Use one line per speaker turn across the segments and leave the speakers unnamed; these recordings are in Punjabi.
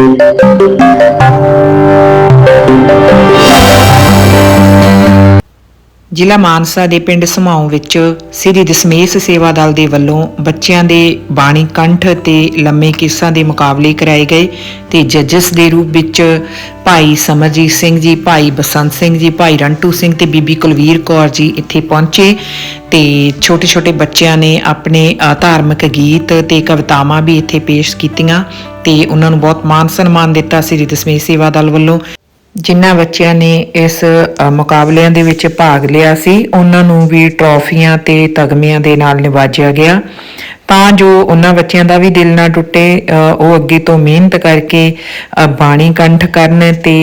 Thank you. ਜ਼ਿਲ੍ਹਾ ਮਾਨਸਾ ਦੇ ਪਿੰਡ ਸਮਾਉ ਵਿੱਚ ਸ੍ਰੀ ਦਸ਼ਮੇਸ਼ ਸੇਵਾ ਦਲ ਦੇ ਵੱਲੋਂ ਬੱਚਿਆਂ ਦੇ ਬਾਣੀ ਕੰਠ ਤੇ ਲੰਮੇ ਕੇਸਾਂ ਦੇ ਮੁਕਾਬਲੇ ਕਰਾਏ ਗਏ ਤੇ ਜੱਜਸ ਦੇ ਰੂਪ ਵਿੱਚ ਭਾਈ ਸਮਰਜੀਤ ਸਿੰਘ ਜੀ, ਭਾਈ ਬਸੰਤ ਸਿੰਘ ਜੀ, ਭਾਈ ਰੰਟੂ ਸਿੰਘ ਤੇ ਬੀਬੀ ਕੁਲਵੀਰ ਕੌਰ ਜੀ ਇੱਥੇ ਪਹੁੰਚੇ ਤੇ ਛੋਟੇ-ਛੋਟੇ ਬੱਚਿਆਂ ਨੇ ਆਪਣੇ ਧਾਰਮਿਕ ਗੀਤ ਤੇ ਕਵਿਤਾਵਾਂ ਵੀ ਇੱਥੇ ਪੇਸ਼ ਕੀਤੀਆਂ ਤੇ ਉਹਨਾਂ ਨੂੰ ਬਹੁਤ ਮਾਨ ਸਨਮਾਨ ਦਿੱਤਾ ਸ੍ਰੀ ਦਸ਼ਮੇਸ਼ ਸੇਵਾ ਦਲ ਵੱਲੋਂ। ਜਿਨ੍ਹਾਂ ਬੱਚਿਆਂ ਨੇ ਇਸ ਮੁਕਾਬਲਿਆਂ ਦੇ ਵਿੱਚ ਭਾਗ ਲਿਆ ਸੀ, ਉਹਨਾਂ ਨੂੰ ਵੀ ਟਰੋਫੀਆਂ ਤੇ ਤਗਮਿਆਂ ਦੇ ਨਾਲ ਨਿਵਾਜਿਆ ਗਿਆ। ਤਾਂ ਜੋ ਉਹਨਾਂ ਬੱਚਿਆਂ ਦਾ ਵੀ ਦਿਲ ਨਾ ਟੁੱਟੇ ਉਹ ਅੱਗੇ ਤੋਂ ਮਿਹਨਤ ਕਰਕੇ ਬਾਣੀ ਕੰਠ ਕਰਨ ਤੇ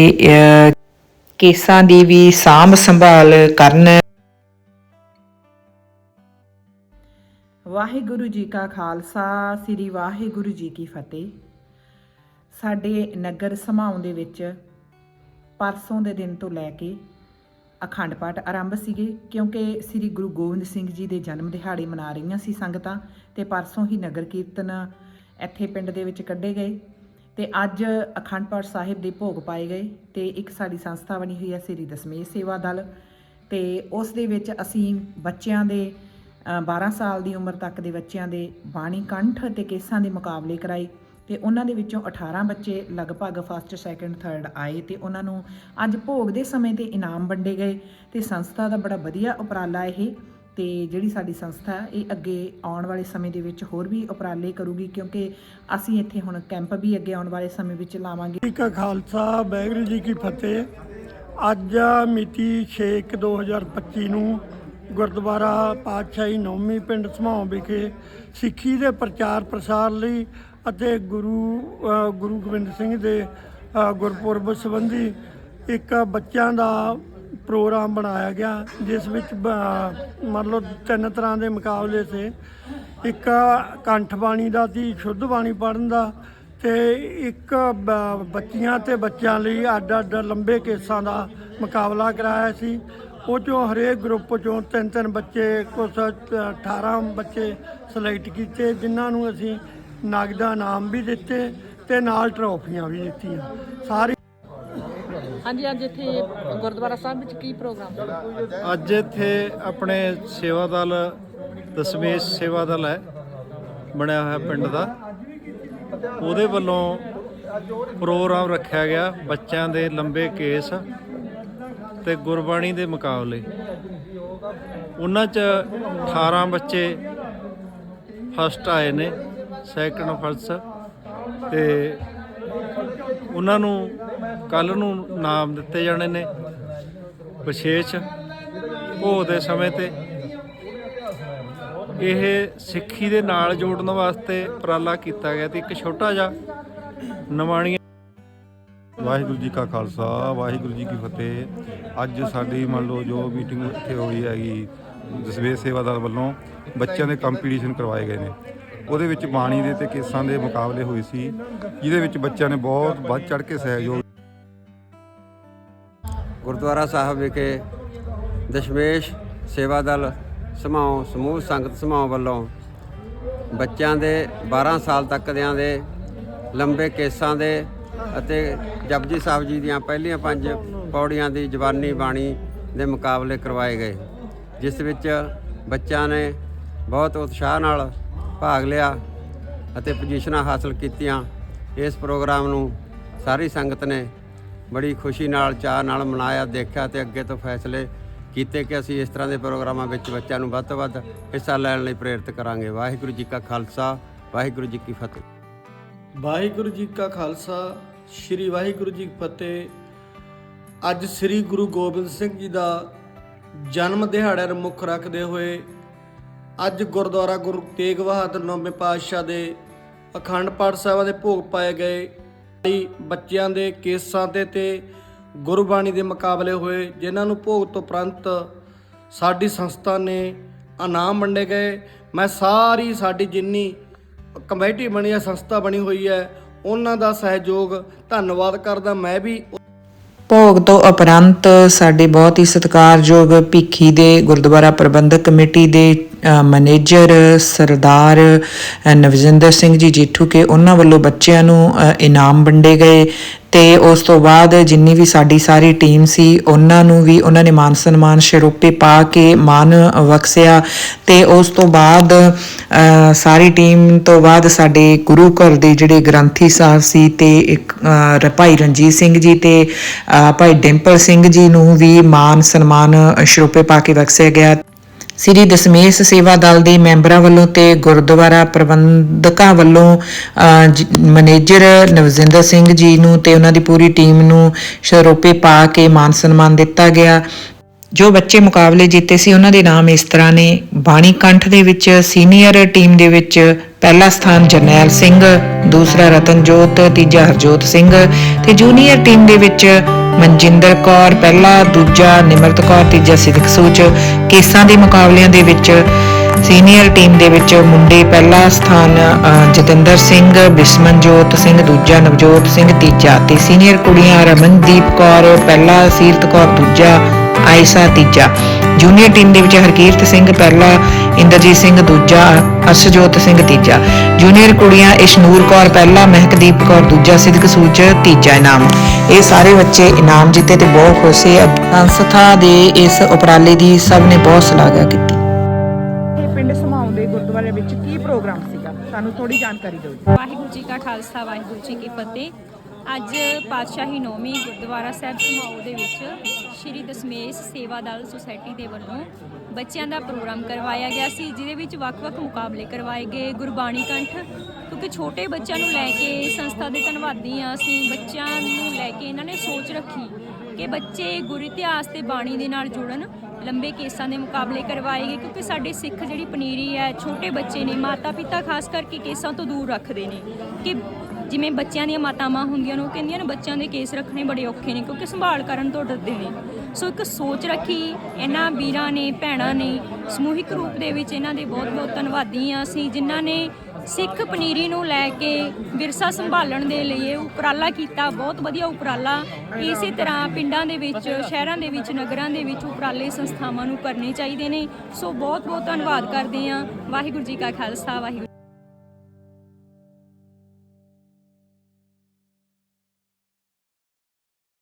ਕੇਸਾਂ ਦੀ ਵੀ ਸਾਂਭ ਸੰਭਾਲ ਕਰਨ। ਵਾਹਿਗੁਰੂ ਜੀ ਕਾ ਖਾਲਸਾ, ਸ੍ਰੀ ਵਾਹਿਗੁਰੂ ਜੀ ਕੀ ਫਤਿਹ। ਸਾਡੇ ਨਗਰ ਸਮਾਉਂ ਦੇ ਵਿੱਚ ਪਰਸੋਂ ਦੇ ਦਿਨ ਤੋਂ ਲੈ ਕੇ ਅਖੰਡ ਪਾਠ ਆਰੰਭ ਸੀਗੇ ਕਿਉਂਕਿ ਸ੍ਰੀ ਗੁਰੂ ਗੋਬਿੰਦ ਸਿੰਘ ਜੀ ਦੇ ਜਨਮ ਦਿਹਾੜੇ ਮਨਾ ਰਹੀਆਂ ਸੀ ਸੰਗਤਾਂ ਤੇ ਪਰਸੋਂ ਹੀ ਨਗਰ ਕੀਰਤਨ ਇੱਥੇ ਪਿੰਡ ਦੇ ਵਿੱਚ ਕੱਢੇ ਗਏ ਤੇ ਅੱਜ ਅਖੰਡ ਪਾਠ ਸਾਹਿਬ ਦੇ ਭੋਗ ਪਾਏ ਗਏ ਤੇ ਇੱਕ ਸਾਡੀ ਸੰਸਥਾ ਬਣੀ ਹੋਈ ਹੈ ਸ੍ਰੀ ਦਸ਼ਮੇਸ਼ ਸੇਵਾ ਦਲ ਤੇ ਉਸ ਦੇ ਵਿੱਚ ਅਸੀਂ ਬੱਚਿਆਂ ਦੇ ਅ, 12 ਸਾਲ ਦੀ ਉਮਰ ਤੱਕ ਦੇ ਬੱਚਿਆਂ ਦੇ ਬਾਣੀ ਕੰਠ ਤੇ ਕੇਸਾਂ ਦੇ ਮੁਕਾਬਲੇ ਕਰਾਏ ਤੇ ਉਹਨਾਂ ਦੇ ਵਿੱਚੋਂ 18 ਬੱਚੇ ਲਗਭਗ ਫਸਟ ਸੈਕੰਡ ਥਰਡ ਆਏ ਤੇ ਉਹਨਾਂ ਨੂੰ ਅੱਜ ਭੋਗ ਦੇ ਸਮੇਂ ਤੇ ਇਨਾਮ ਵੰਡੇ ਗਏ ਤੇ ਸੰਸਥਾ ਦਾ ਬੜਾ ਵਧੀਆ ਉਪਰਾਲਾ ਇਹ, ਤੇ ਜਿਹੜੀ ਸਾਡੀ ਸੰਸਥਾ ਇਹ ਅੱਗੇ ਆਉਣ ਵਾਲੇ ਸਮੇਂ ਦੇ ਵਿੱਚ ਹੋਰ ਵੀ ਉਪਰਾਲੇ ਕਰੂਗੀ ਕਿਉਂਕਿ ਅਸੀਂ ਇੱਥੇ ਹੁਣ ਕੈਂਪ ਵੀ ਅੱਗੇ ਆਉਣ ਵਾਲੇ ਸਮੇਂ ਵਿੱਚ ਲਾਵਾਂਗੇ।
ਜੀ ਕਾ ਖਾਲਸਾ, ਵਾਹਿਗੁਰੂ ਜੀ ਕੀ ਫਤਿਹ। ਅੱਜ ਮਿਤੀ 6/1/2025 ਨੂੰ ਗੁਰਦੁਆਰਾ ਪਾਤਸ਼ਾਹੀ ਨੌਮੀ ਪਿੰਡ ਸਮਾਉ ਵਿਖੇ ਸਿੱਖੀ ਦੇ ਪ੍ਰਚਾਰ ਪ੍ਰਸਾਰ ਲਈ ਅਤੇ ਗੁਰੂ ਅ, ਗੁਰੂ ਗੋਬਿੰਦ ਸਿੰਘ ਦੇ ਅ, ਗੁਰਪੁਰਬ ਸੰਬੰਧੀ ਇੱਕ ਬੱਚਿਆਂ ਦਾ ਪ੍ਰੋਗਰਾਮ ਬਣਾਇਆ ਗਿਆ ਜਿਸ ਵਿੱਚ ਬ- ਮੰਨ ਲਓ ਤਿੰਨ ਤਰ੍ਹਾਂ ਦੇ ਮੁਕਾਬਲੇ ਸੀ। ਇੱਕ ਕੰਠ ਬਾਣੀ ਦਾ ਸੀ ਸ਼ੁੱਧ ਬਾਣੀ ਪੜ੍ਹਨ ਦਾ ਤੇ ਇੱਕ ਬ- ਬੱਚੀਆਂ ਤੇ ਬੱਚਿਆਂ ਲਈ ਅੱਡ ਅੱਡ ਲੰਬੇ ਕੇਸਾਂ ਦਾ ਮੁਕਾਬਲਾ ਕਰਾਇਆ ਸੀ। ਉਹ ਚੋਂ ਹਰੇਕ ਗਰੁੱਪ ਚੋਂ ਤਿੰਨ ਤਿੰਨ ਬੱਚੇ ਕੁਛ 18 ਬੱਚੇ ਸਿਲੈਕਟ ਕੀਤੇ ਜਿਨ੍ਹਾਂ ਨੂੰ ਅਸੀਂ ਨਗਦਾ ਇਨਾਮ ਵੀ ਦਿੱਤੇ ਤੇ ਨਾਲ ਟਰੋਫੀਆਂ ਵੀ ਦਿੱਤੀਆਂ। ਸਾਰੇ
ਹਾਂਜੀ ਅੱਜ ਇੱਥੇ ਗੁਰਦੁਆਰਾ ਸਾਹਿਬ ਵਿੱਚ ਕੀ ਪ੍ਰੋਗਰਾਮ?
ਅੱਜ ਇੱਥੇ ਆਪਣੇ ਸੇਵਾ ਦਲ ਦਸਮੇਸ਼ ਸੇਵਾ ਦਲ ਹੈ ਬਣਿਆ ਹੋਇਆ ਪਿੰਡ ਦਾ। ਉਹਦੇ ਵੱਲੋਂ ਪ੍ਰੋਗਰਾਮ ਰੱਖਿਆ ਗਿਆ ਬੱਚਿਆਂ ਦੇ ਲੰਬੇ ਕੇਸ ਤੇ ਗੁਰਬਾਣੀ ਦੇ ਮੁਕਾਬਲੇ। ਉਹਨਾਂ 'ਚ 18 ਬੱਚੇ ਫਸਟ ਆਏ ਨੇ। ਸੈਕੰਡ ਫਸਟ ਤੇ ਉਹਨਾਂ ਨੂੰ ਕੱਲ ਨੂੰ ਨਾਮ ਦਿੱਤੇ ਜਾਣੇ ਨੇ ਵਿਸ਼ੇਸ਼ ਭੋਗ ਦੇ ਸਮੇਂ ਤੇ। ਇਹ ਸਿੱਖੀ ਦੇ ਨਾਲ ਜੋੜਨ ਵਾਸਤੇ ਉਪਰਾਲਾ ਕੀਤਾ ਗਿਆ ਤੇ ਇੱਕ ਛੋਟਾ ਜਿਹਾ ਨਵਾਣੀ
ਵਾਹਿਗੁਰੂ ਜੀ ਕਾ ਖਾਲਸਾ, ਵਾਹਿਗੁਰੂ ਜੀ ਕੀ ਫਤਿਹ। ਅੱਜ ਸਾਡੀ ਮੰਨ ਲਓ ਜੋ ਮੀਟਿੰਗ ਇੱਥੇ ਹੋਈ ਹੈਗੀ ਜਸਵੇ ਸੇਵਾਦਾਰ ਵੱਲੋਂ ਬੱਚਿਆਂ ਦੇ ਕੰਪੀਟੀਸ਼ਨ ਕਰਵਾਏ ਗਏ ਨੇ। ਉਹਦੇ ਵਿੱਚ ਬਾਣੀ ਦੇ ਤੇ ਕੇਸਾਂ ਦੇ ਮੁਕਾਬਲੇ ਹੋਏ ਸੀ, ਜਿਹਦੇ ਵਿੱਚ ਬੱਚਿਆਂ ਨੇ ਬਹੁਤ ਵੱਧ ਚੜ ਕੇ ਸਹਿਯੋਗ
ਗੁਰਦੁਆਰਾ ਸਾਹਿਬ ਵਿਖੇ ਦਸ਼ਮੇਸ਼ ਸੇਵਾ ਦਲ ਸਮਾਉ, ਸਮੂਹ ਸੰਗਤ ਸਮਾਉ ਵੱਲੋਂ ਬੱਚਿਆਂ ਦੇ 12 ਸਾਲ ਤੱਕ ਦਿਆਂ ਦੇ ਲੰਬੇ ਕੇਸਾਂ ਦੇ ਅਤੇ ਜਪਜੀ ਸਾਹਿਬ ਜੀ ਦੀਆਂ ਪਹਿਲੀਆਂ ਪੰਜ ਪੌੜੀਆਂ ਦੀ ਜ਼ਬਾਨੀ ਬਾਣੀ ਦੇ ਮੁਕਾਬਲੇ ਕਰਵਾਏ ਗਏ, ਜਿਸ ਵਿੱਚ ਬੱਚਿਆਂ ਨੇ ਬਹੁਤ ਉਤਸ਼ਾਹ ਨਾਲ ਭਾਗ ਲਿਆ ਅਤੇ ਪੋਜੀਸ਼ਨਾਂ ਹਾਸਲ ਕੀਤੀਆਂ। ਇਸ ਪ੍ਰੋਗਰਾਮ ਨੂੰ ਸਾਰੀ ਸੰਗਤ ਨੇ ਬੜੀ ਖੁਸ਼ੀ ਨਾਲ, ਚਾਅ ਨਾਲ ਮਨਾਇਆ, ਦੇਖਿਆ ਤੇ ਅੱਗੇ ਤੋਂ ਫੈਸਲੇ ਕੀਤੇ ਕਿ ਅਸੀਂ ਇਸ ਤਰ੍ਹਾਂ ਦੇ ਪ੍ਰੋਗਰਾਮਾਂ ਵਿੱਚ ਬੱਚਿਆਂ ਨੂੰ ਵੱਧ ਤੋਂ ਵੱਧ ਹਿੱਸਾ ਲੈਣ ਲਈ ਪ੍ਰੇਰਿਤ ਕਰਾਂਗੇ। ਵਾਹਿਗੁਰੂ ਜੀ ਕਾ ਖਾਲਸਾ, ਵਾਹਿਗੁਰੂ ਜੀ ਕੀ ਫਤਿਹ।
ਵਾਹਿਗੁਰੂ ਜੀ ਕਾ ਖਾਲਸਾ, ਸ੍ਰੀ ਵਾਹਿਗੁਰੂ ਜੀ ਕੀ ਫਤਿਹ। ਅੱਜ ਸ੍ਰੀ ਗੁਰੂ ਗੋਬਿੰਦ ਸਿੰਘ ਜੀ ਦਾ ਜਨਮ ਦਿਹਾੜਾ ਨੂੰ ਮੁੱਖ ਰੱਖਦੇ ਹੋਏ ਅੱਜ ਗੁਰਦੁਆਰਾ ਗੁਰੂ ਤੇਗ ਬਹਾਦਰ ਨੌਵੇਂ ਪਾਤਸ਼ਾਹ ਦੇ ਅਖੰਡ ਪਾਠ ਸਾਹਿਬਾਂ ਦੇ ਭੋਗ ਪਾਏ ਗਏ। ਲਈ ਬੱਚਿਆਂ ਦੇ ਕੇਸਾਂ ਤੇ ਤੇ ਗੁਰਬਾਣੀ ਦੇ ਮੁਕਾਬਲੇ ਹੋਏ, ਜਿਨ੍ਹਾਂ ਨੂੰ ਭੋਗ ਤੋਂ ਉਪਰੰਤ ਸਾਡੀ ਸੰਸਥਾ ਨੇ ਇਨਾਮ ਵੰਡੇ ਗਏ। ਮੈਂ ਸਾਰੀ ਸਾਡੀ ਜਿੰਨੀ ਕਮੇਟੀ ਬਣੀ ਹੈ, ਸੰਸਥਾ ਬਣੀ ਹੋਈ ਹੈ, ਉਹਨਾਂ ਦਾ ਸਹਿਯੋਗ ਧੰਨਵਾਦ ਕਰਦਾ। ਮੈਂ ਵੀ
ਭੋਗ ਤੋਂ ਉਪਰੰਤ ਸਾਡੇ ਬਹੁਤ ਹੀ ਸਤਿਕਾਰਯੋਗ ਭਿੱਖੀ ਦੇ ਗੁਰਦੁਆਰਾ ਪ੍ਰਬੰਧਕ ਕਮੇਟੀ ਦੇ ਮੈਨੇਜਰ, ਸਰਦਾਰ ਨਵਜਿੰਦਰ ਸਿੰਘ ਜੀ ਜੀਠੂ ਕੇ ਉਹਨਾਂ ਵੱਲੋਂ ਬੱਚਿਆਂ ਨੂੰ ਇਨਾਮ ਵੰਡੇ ਗਏ ਤੇ ਉਸ ਤੋਂ ਬਾਅਦ ਜਿੰਨੀ ਵੀ ਸਾਡੀ ਸਾਰੀ ਟੀਮ ਸੀ, ਉਹਨਾਂ ਨੂੰ ਵੀ ਉਹਨਾਂ ਨੇ ਮਾਨ ਸਨਮਾਨ ਸਰੋਪੇ ਪਾ ਕੇ ਮਾਨ ਬਖਸ਼ਿਆ ਤੇ ਉਸ ਤੋਂ ਬਾਅਦ ਸਾਰੀ ਟੀਮ ਤੋਂ ਬਾਅਦ ਸਾਡੇ ਗੁਰੂ ਘਰ ਦੇ ਜਿਹੜੇ ਗ੍ਰੰਥੀ ਸਾਹਿਬ ਸੀ ਤੇ ਇੱਕ ਭਾਈ ਰਣਜੀਤ ਸਿੰਘ ਜੀ ਤੇ ਭਾਈ ਡਿੰਪਲ ਸਿੰਘ ਜੀ ਨੂੰ ਵੀ ਮਾਨ ਸਨਮਾਨ ਸਰੋਪੇ ਪਾ ਕੇ ਬਖਸ਼ਿਆ ਗਿਆ। ਸ੍ਰੀ ਦਸ਼ਮੇਸ਼ ਸੇਵਾ ਦਲ ਦੇ ਮੈਂਬਰਾਂ ਵੱਲੋਂ ਤੇ ਗੁਰਦੁਆਰਾ ਪ੍ਰਬੰਧਕਾਂ ਵੱਲੋਂ ਮੈਨੇਜਰ ਨਵਜਿੰਦਰ ਸਿੰਘ ਜੀ ਨੂੰ ਤੇ ਉਹਨਾਂ ਦੀ ਪੂਰੀ ਟੀਮ ਨੂੰ ਸ਼ਰੋਪੇ ਪਾ ਕੇ ਮਾਨ ਸਨਮਾਨ ਦਿੱਤਾ ਗਿਆ। ਜੋ ਬੱਚੇ ਮੁਕਾਬਲੇ ਜਿੱਤੇ ਸੀ, ਉਹਨਾਂ ਦੇ ਨਾਮ ਇਸ ਤਰ੍ਹਾਂ ਨੇ। ਬਾਣੀ ਕੰਠ ਦੇ ਵਿੱਚ ਸੀਨੀਅਰ ਟੀਮ ਦੇ ਵਿੱਚ ਪਹਿਲਾ ਸਥਾਨ ਜਰਨੈਲ ਸਿੰਘ, ਦੂਸਰਾ ਰਤਨਜੋਤ, ਤੀਜਾ ਹਰਜੋਤ ਸਿੰਘ ਤੇ ਜੂਨੀਅਰ ਟੀਮ ਦੇ ਵਿੱਚ ਮਨਜਿੰਦਰ ਕੌਰ, ਪਹਿਲਾ, ਦੂਜਾ, ਨਿਮਰਤ ਕੌਰ, ਤੀਜਾ, ਸਿਦਕ ਸੂਚ। ਕੇਸਾਂ ਦੇ ਮੁਕਾਬਲਿਆਂ ਦੇ ਵਿੱਚ ਸੀਨੀਅਰ ਟੀਮ ਦੇ ਵਿੱਚ ਮੁੰਡੇ ਪਹਿਲਾ ਸਥਾਨ ਜਤਿੰਦਰ ਸਿੰਘ, ਬਿਸਮਨਜੋਤ ਸਿੰਘ, ਦੂਜਾ, ਨਵਜੋਤ ਸਿੰਘ, ਤੀਜਾ ਤੇ ਸੀਨੀਅਰ ਕੁੜੀਆਂ ਰਮਨਦੀਪ ਕੌਰ, ਪਹਿਲਾ, ਸੀਰਤ ਕੌਰ, ਦੂਜਾ, ਆਇਸ਼ਾ, ਤੀਜਾ। ਜੂਨੀਅਰ ਟੀਮ ਦੇ ਵਿੱਚ ਹਰਕੀਰਤ ਸਿੰਘ, ਪਹਿਲਾ, ਇੰਦਰਜੀਤ ਸਿੰਘ, ਦੂਜਾ ਅਰਸ਼ਜੋਤ ਸਿੰਘ ਤੀਜਾ। ਜੂਨੀਅਰ ਕੁੜੀਆਂ ਇਸ਼ਨੂਰ ਕੌਰ ਪਹਿਲਾ ਮਹਿਕਦੀਪ ਕੌਰ ਦੂਜਾ ਸਿਦਕ ਸੂਚ ਤੀਜਾ ਇਨਾਮ। ਇਹ ਸਾਰੇ ਬੱਚੇ ਇਨਾਮ ਜਿੱਤੇ ਤੇ ਬਹੁਤ ਖੁਸ਼ ਸੀ। ਸੰਸਥਾ ਦੇ ਇਸ ਉਪਰਾਲੇ ਦੀ ਸਭ ਨੇ ਬਹੁਤ ਸ਼ਲਾਘਾ ਕੀਤੀ।
ਇਹ ਪਿੰਡ ਸਮਾਉ ਦੇ ਗੁਰਦੁਆਰੇ ਵਿੱਚ ਕੀ ਪ੍ਰੋਗਰਾਮ ਸੀਗਾ? ਸਾਨੂੰ ਥੋੜੀ ਜਾਣਕਾਰੀ ਦਿਓ ਜੀ।
ਵਾਹਿਗੁਰੂ ਜੀ ਕਾ ਖਾਲਸਾ ਵਾਹਿਗੁਰੂ ਜੀ ਕੀ ਫਤਿਹ। ਅੱਜ ਪਾਤਸ਼ਾਹੀ ਨੌਵੀਂ ਗੁਰਦੁਆਰਾ ਸਾਹਿਬ ਸਮਾਉ ਦੇ ਵਿੱਚ ਸ਼੍ਰੀ ਦਸ਼ਮੇਸ਼ ਸੇਵਾ ਦਲ ਸੁਸਾਇਟੀ ਦੇ ਵੱਲੋਂ ਬੱਚਿਆਂ ਦਾ ਪ੍ਰੋਗਰਾਮ ਕਰਵਾਇਆ ਗਿਆ ਸੀ, ਜਿਹਦੇ ਵਿੱਚ ਵੱਖ-ਵੱਖ ਮੁਕਾਬਲੇ ਕਰਵਾਏ ਗਏ। ਗੁਰਬਾਣੀ ਕੰਠ, ਕਿਉਂਕਿ ਛੋਟੇ ਬੱਚਿਆਂ ਨੂੰ ਲੈ ਕੇ ਸੰਸਥਾ ਦੇ ਧੰਨਵਾਦੀ ਆ ਅਸੀਂ, ਬੱਚਿਆਂ ਨੂੰ ਲੈ ਕੇ ਇਹਨਾਂ ਨੇ ਸੋਚ ਰੱਖੀ ਕਿ ਬੱਚੇ ਗੁਰ ਇਤਿਹਾਸ ਤੇ ਬਾਣੀ ਦੇ ਨਾਲ ਜੁੜਨ, ਲੰਬੇ ਕੇਸਾਂ ਦੇ ਮੁਕਾਬਲੇ ਕਰਵਾਏ ਗਏ, ਕਿਉਂਕਿ ਸਾਡੇ ਸਿੱਖ ਜਿਹੜੀ ਪਨੀਰੀ ਹੈ, ਛੋਟੇ ਬੱਚੇ ਨੇ ਮਾਤਾ ਪਿਤਾ ਖਾਸ ਕਰਕੇ ਕੇਸਾਂ ਤੋਂ ਦੂਰ ਰੱਖਦੇ ਨੇ ਕਿ ਜਿਵੇਂ ਬੱਚਿਆਂ ਦੀਆਂ ਮਾਤਾਵਾਂ ਹੁੰਦੀਆਂ ਨੇ, ਉਹ ਕਹਿੰਦੀਆਂ ਨੇ ਬੱਚਿਆਂ ਦੇ ਕੇਸ ਰੱਖਣੇ ਬੜੇ ਔਖੇ ਨੇ, ਕਿਉਂਕਿ ਸੰਭਾਲ ਕਰਨ ਤੋਂ ਡਰਦੇ ਨੇ। ਸੋ ਇੱਕ ਸੋਚ ਰੱਖੀ, ਇਹਨਾਂ ਵੀਰਾਂ ਨੇ, ਭੈਣਾਂ ਨੇ, ਸਮੂਹਿਕ ਰੂਪ ਦੇ ਵਿੱਚ ਇਹਨਾਂ ਦੇ ਬਹੁਤ-ਬਹੁਤ ਧੰਨਵਾਦੀ ਆ ਅਸੀਂ, ਜਿਨ੍ਹਾਂ ਨੇ ਸਿੱਖ ਪਨੀਰੀ ਨੂੰ ਲੈ ਕੇ ਵਿਰਸਾ ਸੰਭਾਲਣ ਦੇ ਲਈ ਇਹ ਉਪਰਾਲਾ ਕੀਤਾ, ਬਹੁਤ ਵਧੀਆ ਉਪਰਾਲਾ। ਇਸੇ ਤਰ੍ਹਾਂ ਪਿੰਡਾਂ ਦੇ ਵਿੱਚ, ਸ਼ਹਿਰਾਂ ਦੇ ਵਿੱਚ, ਨਗਰਾਂ ਦੇ ਵਿੱਚ ਉਪਰਾਲੇ ਸੰਸਥਾਵਾਂ ਨੂੰ ਕਰਨੇ ਚਾਹੀਦੇ ਨੇ। ਸੋ ਬਹੁਤ ਬਹੁਤ ਧੰਨਵਾਦ ਕਰਦੇ ਹਾਂ। ਵਾਹਿਗੁਰੂ ਜੀ ਕਾ ਖਾਲਸਾ, ਵਾਹਿਗੁਰੂ